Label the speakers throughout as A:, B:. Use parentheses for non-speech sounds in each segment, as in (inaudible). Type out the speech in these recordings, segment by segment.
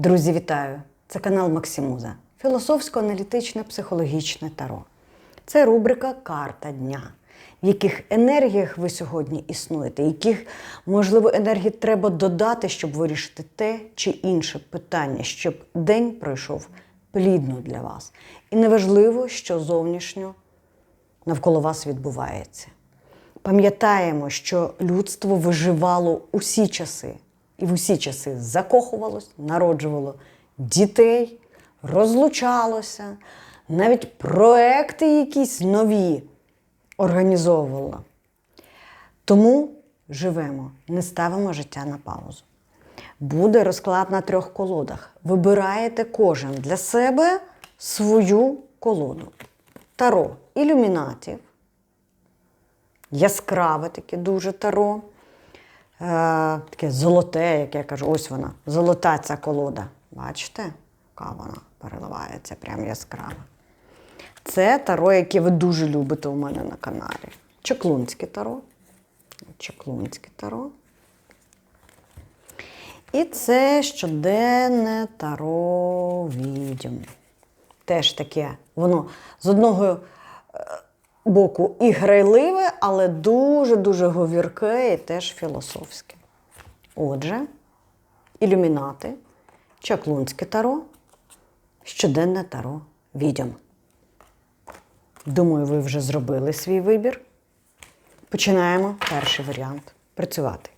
A: Друзі, вітаю! Це канал Максимуза. Філософсько-аналітичне психологічне таро. Це рубрика Карта дня. В яких енергіях ви сьогодні існуєте, яких, можливо, енергій треба додати, щоб вирішити те чи інше питання, щоб день пройшов плідно для вас. І неважливо, що зовнішньо навколо вас відбувається. Пам'ятаємо, що людство виживало усі часи, і в усі часи закохувалось, народжувало дітей, розлучалося, навіть проекти якісь нові організовувало. Тому живемо, не ставимо життя на паузу. Буде розклад на трьох колодах. Вибираєте кожен для себе свою колоду. Таро ілюмінатів, яскраве таке дуже таро. Е, таке золоте, як я кажу, ось вона, золота ця колода. Бачите, яка вона переливається, прям яскрава. Це таро, яке ви дуже любите у мене на каналі. Чаклунське таро. Чаклунське таро. І це щоденне таро відьом. Теж таке, воно з одного е, боку і грайливе, але дуже-дуже говірке і теж філософське. Отже, ілюмінати, чаклунське таро, щоденне таро відьом. Думаю, ви вже зробили свій вибір. Починаємо перший варіант працювати.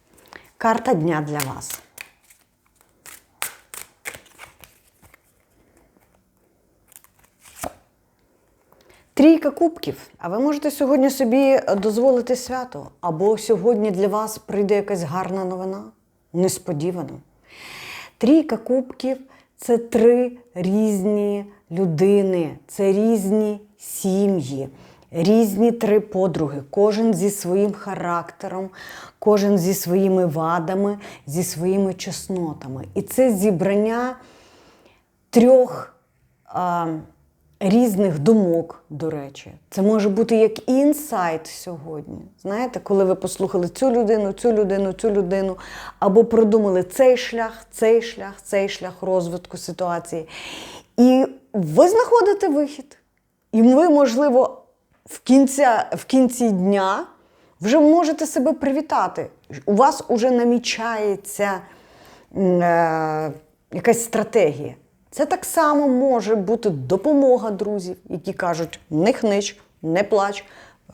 A: Карта дня для вас. Трійка кубків. А ви можете сьогодні собі дозволити свято. Або сьогодні для вас прийде якась гарна новина. Несподівано. Трійка кубків це три різні людини, це різні сім'ї, різні три подруги, кожен зі своїм характером, кожен зі своїми вадами, зі своїми чеснотами. І це зібрання трьох а, різних думок, до речі. Це може бути як інсайт сьогодні. Знаєте, коли ви послухали цю людину, цю людину, цю людину, або продумали цей шлях, цей шлях, цей шлях розвитку ситуації. І ви знаходите вихід. І ви, можливо, в кінці, в кінці дня вже можете себе привітати. У вас вже намічається е, якась стратегія. Це так само може бути допомога друзів, які кажуть: не хнич, не плач,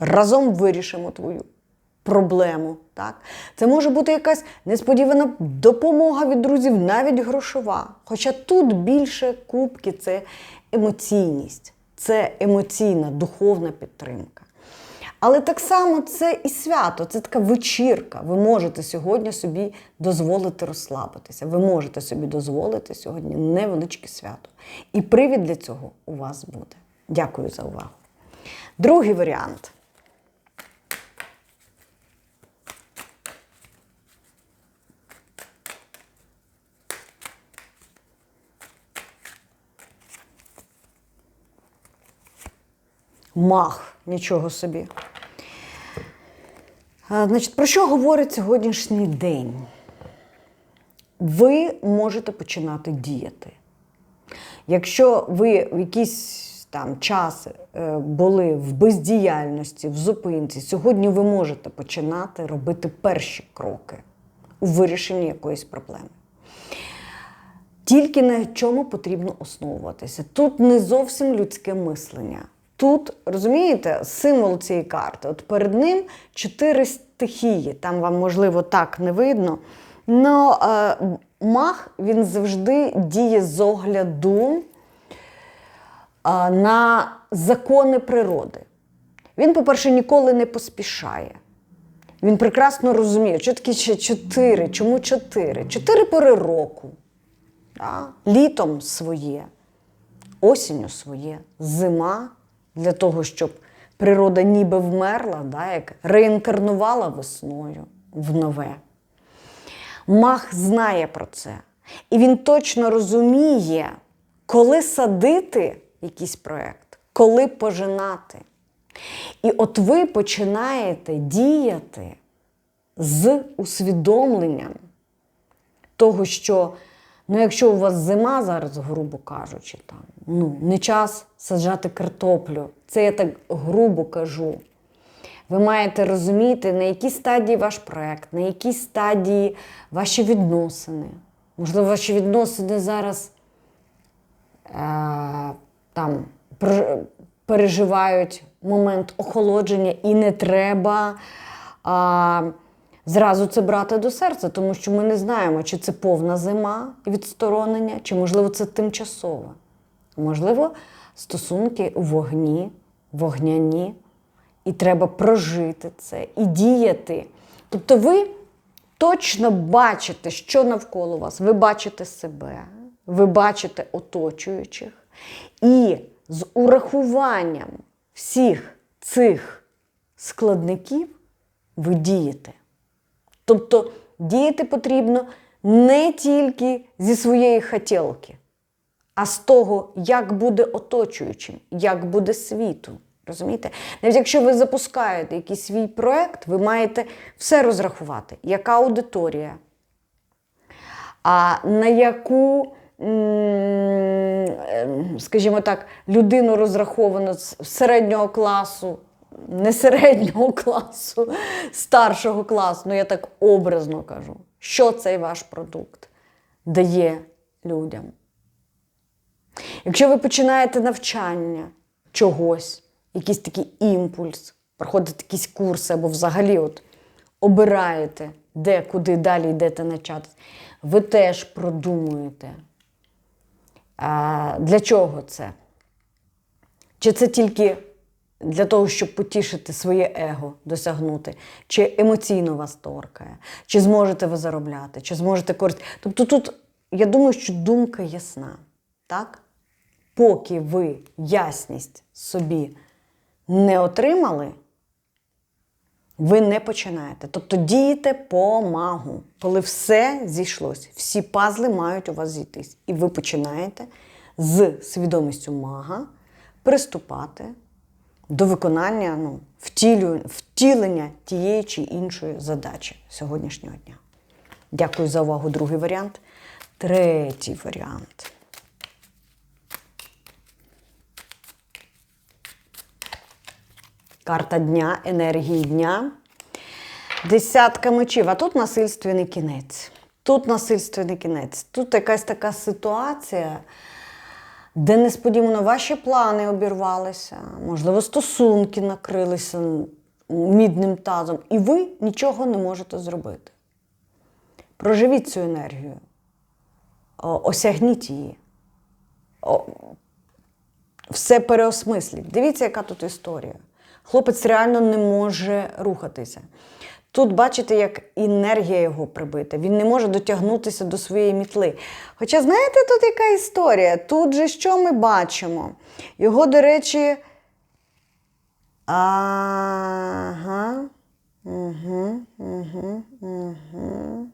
A: разом вирішимо твою проблему. Так? Це може бути якась несподівана допомога від друзів, навіть грошова. Хоча тут більше кубки це емоційність, це емоційна, духовна підтримка. Але так само це і свято, це така вечірка. Ви можете сьогодні собі дозволити розслабитися. Ви можете собі дозволити сьогодні невеличке свято. І привід для цього у вас буде. Дякую за увагу. Другий варіант. Мах, нічого собі. Значить, Про що говорить сьогоднішній день? Ви можете починати діяти. Якщо ви в якийсь там час е, були в бездіяльності, в зупинці, сьогодні ви можете починати робити перші кроки у вирішенні якоїсь проблеми. Тільки на чому потрібно основуватися. Тут не зовсім людське мислення. Тут, розумієте, символ цієї карти. От перед ним чотири стихії. Там вам, можливо, так не видно. Но е, мах він завжди діє з огляду е, на закони природи. Він, по-перше, ніколи не поспішає. Він прекрасно розуміє, що таке ще чотири. Чому чотири? Чотири пори року. Да? Літом своє, осінню своє, зима для того, щоб природа ніби вмерла, да, як реінкарнувала весною в нове. Мах знає про це. І він точно розуміє, коли садити якийсь проєкт, коли пожинати. І от ви починаєте діяти з усвідомленням того, що Ну, якщо у вас зима зараз, грубо кажучи, там, ну, не час саджати картоплю. Це я так грубо кажу. Ви маєте розуміти, на якій стадії ваш проект, на якій стадії ваші відносини. Можливо, ваші відносини зараз е, там переживають момент охолодження, і не треба а, зразу це брати до серця, тому що ми не знаємо, чи це повна зима відсторонення, чи можливо це тимчасове. Можливо, стосунки вогні, вогняні, і треба прожити це і діяти. Тобто ви точно бачите, що навколо вас. Ви бачите себе, ви бачите оточуючих. І з урахуванням всіх цих складників ви дієте. Тобто діяти потрібно не тільки зі своєї хотілки, а з того, як буде оточуючим, як буде світу. Розумієте? Навіть якщо ви запускаєте якийсь свій проект, ви маєте все розрахувати, яка аудиторія, а на яку, скажімо так, людину розраховано з середнього класу, не середнього (laughs) класу, старшого класу, ну я так образно кажу, що цей ваш продукт дає людям. Якщо ви починаєте навчання чогось, якийсь такий імпульс, проходите якісь курси або взагалі от обираєте, де, куди далі йдете навчатися, ви теж продумуєте, а, для чого це? Чи це тільки для того, щоб потішити своє его, досягнути, чи емоційно вас торкає, чи зможете ви заробляти, чи зможете користувати. Тобто тут, я думаю, що думка ясна. Так? Поки ви ясність собі не отримали, ви не починаєте. Тобто дієте помагу. Коли все зійшлось, всі пазли мають у вас зійтись. І ви починаєте з свідомістю мага приступати до виконання ну, втілення тієї чи іншої задачі сьогоднішнього дня. Дякую за увагу. Другий варіант. Третій варіант. Карта дня, енергії дня. Десятка мечів. А тут насильственний кінець. Тут насильственний кінець. Тут якась така ситуація, де несподівано ваші плани обірвалися, можливо, стосунки накрилися мідним тазом, і ви нічого не можете зробити. Проживіть цю енергію, осягніть її. Все переосмисліть. Дивіться, яка тут історія. Хлопець реально не може рухатися. Тут бачите, як енергія його прибита. Він не може дотягнутися до своєї мітли. Хоча, знаєте, тут яка історія? Тут же що ми бачимо? Його, до речі. Ага. Угу, угу, угу.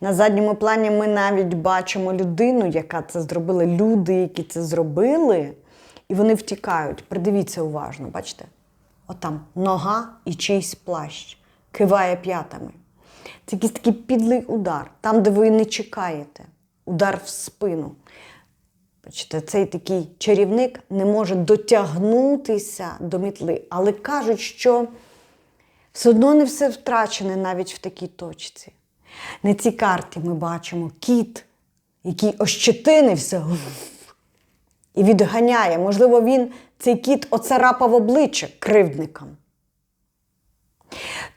A: На задньому плані ми навіть бачимо людину, яка це зробила, люди, які це зробили, і вони втікають. Придивіться уважно, бачите? Отам нога і чийсь плащ киває п'ятами. Це якийсь такий підлий удар, там, де ви не чекаєте, удар в спину. Бачите, цей такий чарівник не може дотягнутися до мітли, але кажуть, що все одно не все втрачене навіть в такій точці. На цій карті ми бачимо кіт, який ощетинився і відганяє. Можливо, він цей кіт оцарапав обличчя кривдникам.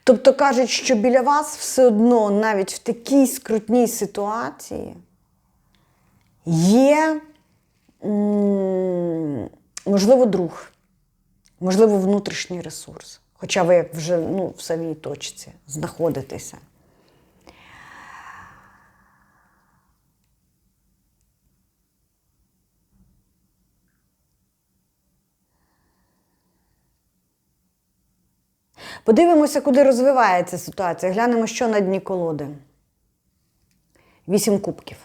A: Тобто кажуть, що біля вас все одно навіть в такій скрутній ситуації є, можливо, друг, можливо, внутрішній ресурс. Хоча ви як вже ну, в самій точці знаходитеся. Подивимося, куди розвивається ситуація. Глянемо, що на дні колоди. Вісім кубків.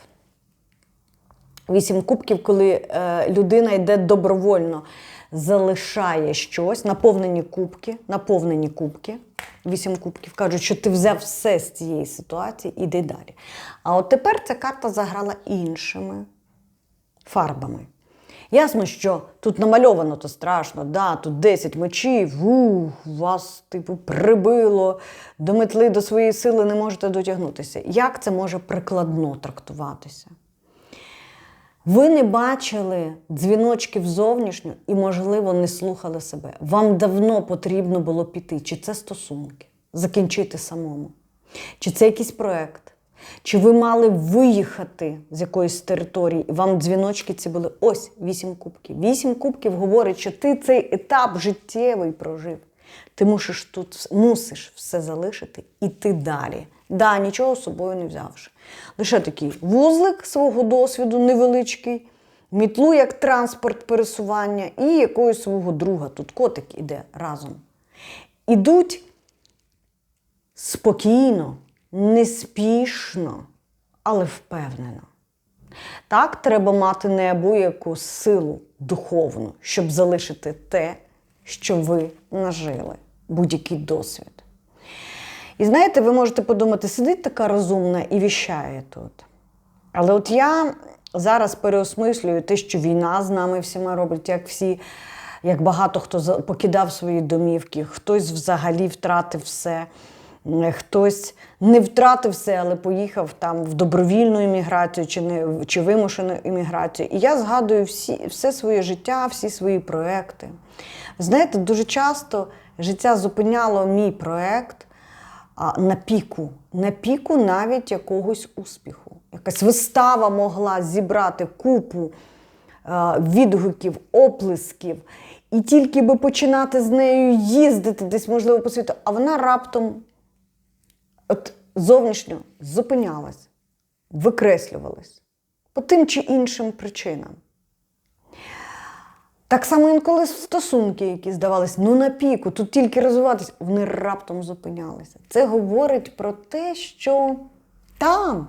A: Вісім кубків, коли е, людина йде добровольно залишає щось, наповнені кубки, наповнені кубки, вісім кубків, кажуть, що ти взяв все з цієї ситуації, іди далі. А от тепер ця карта заграла іншими фарбами. Ясно, що тут намальовано то страшно, да, тут 10 мечів, ух, вас, типу, прибило, до метли до своєї сили не можете дотягнутися. Як це може прикладно трактуватися? Ви не бачили дзвіночків зовнішньо і, можливо, не слухали себе. Вам давно потрібно було піти. Чи це стосунки, закінчити самому, чи це якийсь проект, чи ви мали виїхати з якоїсь території, і вам дзвіночки ці були ось вісім кубків. Вісім кубків говорить, що ти цей етап життєвий прожив. Ти мусиш тут мусиш все залишити і йти далі. Да, нічого з собою не взявши. Лише такий вузлик свого досвіду невеличкий, мітлу як транспорт пересування і якогось свого друга. Тут котик іде разом. Ідуть спокійно, неспішно, але впевнено. Так, треба мати неабияку силу духовну, щоб залишити те, що ви нажили, будь-який досвід. І знаєте, ви можете подумати, сидить така розумна і віщає тут. Але от я зараз переосмислюю те, що війна з нами всіма робить, як всі, як багато хто покидав свої домівки, хтось взагалі втратив все. Хтось не втратив все, але поїхав там в добровільну імміграцію чи, не, чи вимушену імміграцію. І я згадую всі, все своє життя, всі свої проекти. Знаєте, дуже часто життя зупиняло мій проект на піку, на піку навіть якогось успіху. Якась вистава могла зібрати купу відгуків, оплесків, і тільки би починати з нею їздити десь, можливо, по світу, а вона раптом от зовнішньо зупинялась, викреслювалась по тим чи іншим причинам. Так само інколи стосунки, які здавалися, ну на піку, тут тільки розвиватися, вони раптом зупинялися. Це говорить про те, що там,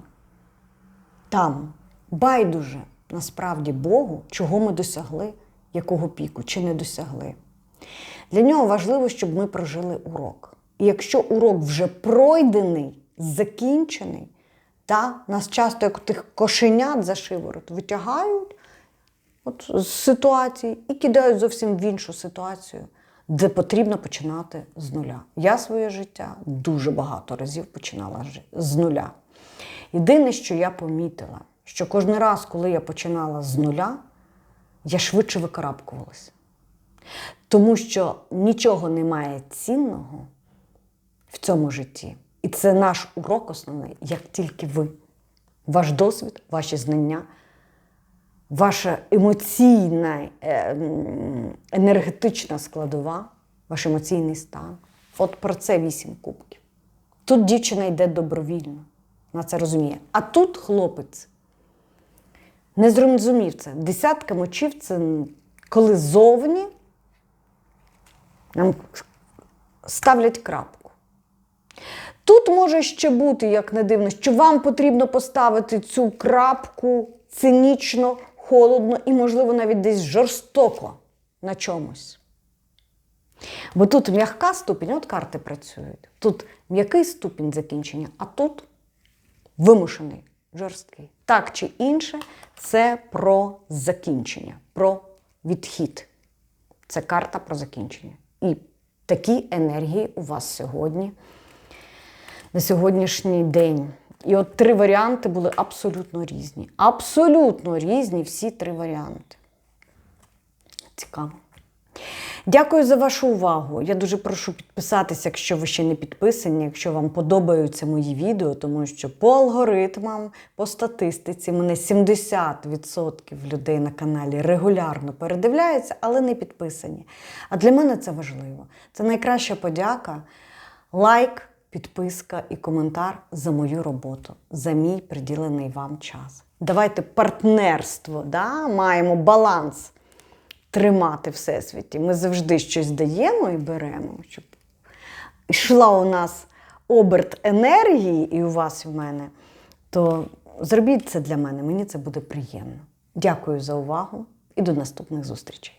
A: там байдуже насправді Богу, чого ми досягли, якого піку, чи не досягли. Для нього важливо, щоб ми прожили урок. І якщо урок вже пройдений, закінчений, та нас часто як тих кошенят за шиворот витягають от, з ситуації і кидають зовсім в іншу ситуацію, де потрібно починати з нуля. Я своє життя дуже багато разів починала з нуля. Єдине, що я помітила, що кожен раз, коли я починала з нуля, я швидше викарабкувалася. Тому що нічого немає цінного в цьому житті. І це наш урок основний, як тільки ви. Ваш досвід, ваші знання, ваша емоційна, е, енергетична складова, ваш емоційний стан. От про це вісім кубків. Тут дівчина йде добровільно, вона це розуміє. А тут хлопець не зрозумів це. Десятка мочів це коли зовні нам ставлять крапку. Тут може ще бути, як не дивно, що вам потрібно поставити цю крапку цинічно, холодно і, можливо, навіть десь жорстоко на чомусь. Бо тут м'яка ступінь, от карти працюють. Тут м'який ступінь закінчення, а тут вимушений, жорсткий. Так чи інше, це про закінчення, про відхід. Це карта про закінчення. І такі енергії у вас сьогодні, на сьогоднішній день. І от три варіанти були абсолютно різні. Абсолютно різні всі три варіанти. Цікаво. Дякую за вашу увагу. Я дуже прошу підписатися, якщо ви ще не підписані, якщо вам подобаються мої відео, тому що по алгоритмам, по статистиці, мене 70% людей на каналі регулярно передивляються, але не підписані. А для мене це важливо. Це найкраща подяка. Лайк, підписка і коментар за мою роботу, за мій приділений вам час. Давайте партнерство, да? маємо баланс тримати всесвіті. Ми завжди щось даємо і беремо, щоб йшла у нас оберт енергії, і у вас і в мене, то зробіть це для мене, мені це буде приємно. Дякую за увагу і до наступних зустрічей.